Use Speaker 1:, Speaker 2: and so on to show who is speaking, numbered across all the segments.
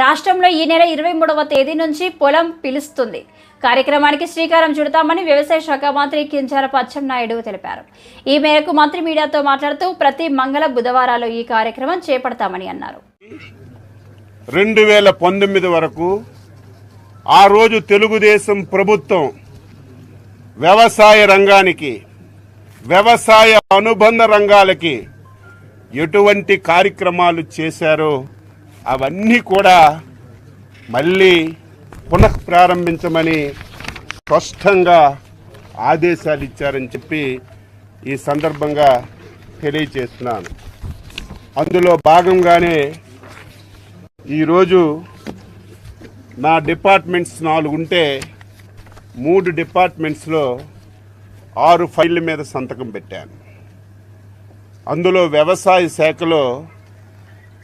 Speaker 1: రాష్ట్రంలో ఈ నెల ఇరవై మూడవ తేదీ నుంచి పొలం పిలుస్తుంది. కార్యక్రమానికి శ్రీకారం చుడతామని వ్యవసాయ శాఖ మంత్రి కింజారపు అచ్చెన్నాయుడు తెలిపారు. ఈ మేరకు మంత్రి మీడియాతో మాట్లాడుతూ ప్రతి మంగళ బుధవారాలు ఈ కార్యక్రమం చేపడతామని అన్నారు.
Speaker 2: రెండు వేల పంతొమ్మిది వరకు ఆ రోజు తెలుగుదేశం ప్రభుత్వం వ్యవసాయ రంగానికి వ్యవసాయ అనుబంధ రంగాలకి ఎటువంటి కార్యక్రమాలు చేశారో అవన్నీ కూడా మళ్ళీ పునః ప్రారంభించమని స్పష్టంగా ఆదేశాలు ఇచ్చారని చెప్పి ఈ సందర్భంగా తెలియచేస్తున్నాను. అందులో భాగంగానే ఈరోజు నా డిపార్ట్మెంట్స్ నాలుగు ఉంటే మూడు డిపార్ట్మెంట్స్లో ఆరు ఫైళ్ళ మీద సంతకం పెట్టాను. అందులో వ్యవసాయ శాఖలో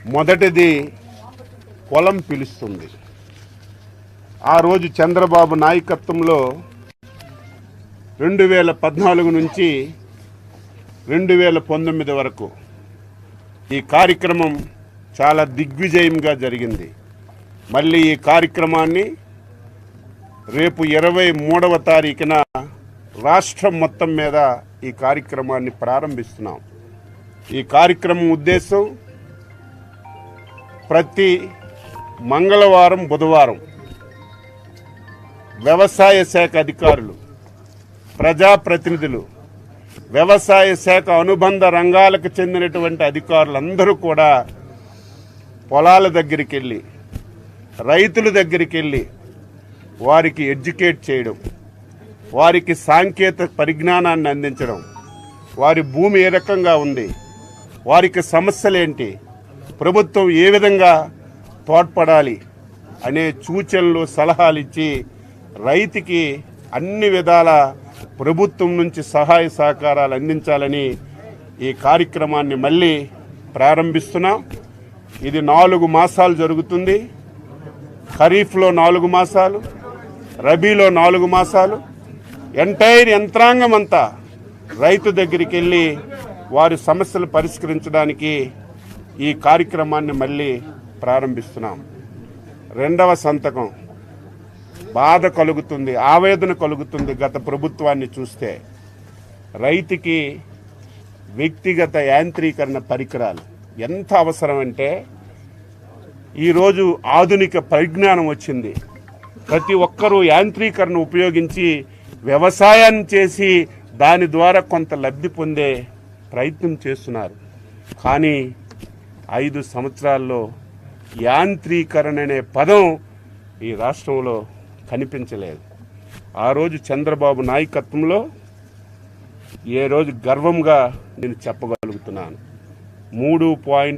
Speaker 2: మొదటిది పొలం పిలుస్తుంది. ఆ రోజు చంద్రబాబు నాయకత్వంలో రెండు వేల పద్నాలుగు నుంచి రెండు వేల పంతొమ్మిది వరకు ఈ కార్యక్రమం చాలా దిగ్విజయంగా జరిగింది. మళ్ళీ ఈ కార్యక్రమాన్ని రేపు ఇరవై మూడవ తారీఖున రాష్ట్రం మొత్తం మీద ఈ కార్యక్రమాన్ని ప్రారంభిస్తున్నాం. ఈ కార్యక్రమం ఉద్దేశం ప్రతి మంగళవారం బుధవారం వ్యవసాయ శాఖ అధికారులు ప్రజాప్రతినిధులు వ్యవసాయ శాఖ అనుబంధ రంగాలకు చెందినటువంటి అధికారులందరూ కూడా పొలాల దగ్గరికి వెళ్ళి రైతుల దగ్గరికి వెళ్ళి వారికి ఎడ్యుకేట్ చేయడం వారికి సాంకేతిక పరిజ్ఞానాన్ని అందించడం వారి భూమి ఏ రకంగా ఉంది వారికి సమస్యలేంటి ప్రభుత్వం ఏ విధంగా తోడ్పడాలి అనే సూచనలు సలహాలు ఇచ్చి రైతుకి అన్ని విధాల ప్రభుత్వం నుంచి సహాయ సహకారాలు అందించాలని ఈ కార్యక్రమాన్ని మళ్ళీ ప్రారంభిస్తున్నాం. ఇది నాలుగు మాసాలు జరుగుతుంది. ఖరీఫ్లో నాలుగు మాసాలు రబీలో నాలుగు మాసాలు. ఎంటైర్ యంత్రాంగం అంతా రైతు దగ్గరికి వెళ్ళి వారి సమస్యలు పరిష్కరించడానికి ఈ కార్యక్రమాన్ని మళ్ళీ ప్రారంభిస్తున్నాం. రెండవ సంతకం. బాధ కలుగుతుంది ఆవేదన కలుగుతుంది గత ప్రభుత్వాన్ని చూస్తే. రైతుకి వ్యక్తిగత యాంత్రీకరణ పరికరాలు ఎంత అవసరమంటే ఈరోజు ఆధునిక పరిజ్ఞానం వచ్చింది. ప్రతి ఒక్కరూ యాంత్రీకరణ ఉపయోగించి వ్యవసాయం చేసి దాని ద్వారా కొంత లబ్ధి పొందే ప్రయత్నం చేస్తున్నారు. కానీ ఐదు సంవత్సరాల్లో యాంత్రీకరణ అనే పదం ఈ రాష్ట్రంలో కనిపించలేదు. ఆ రోజు చంద్రబాబు నాయకత్వంలో ఏ రోజు గర్వంగా నేను చెప్పగలుగుతున్నాను. మూడు పాయింట్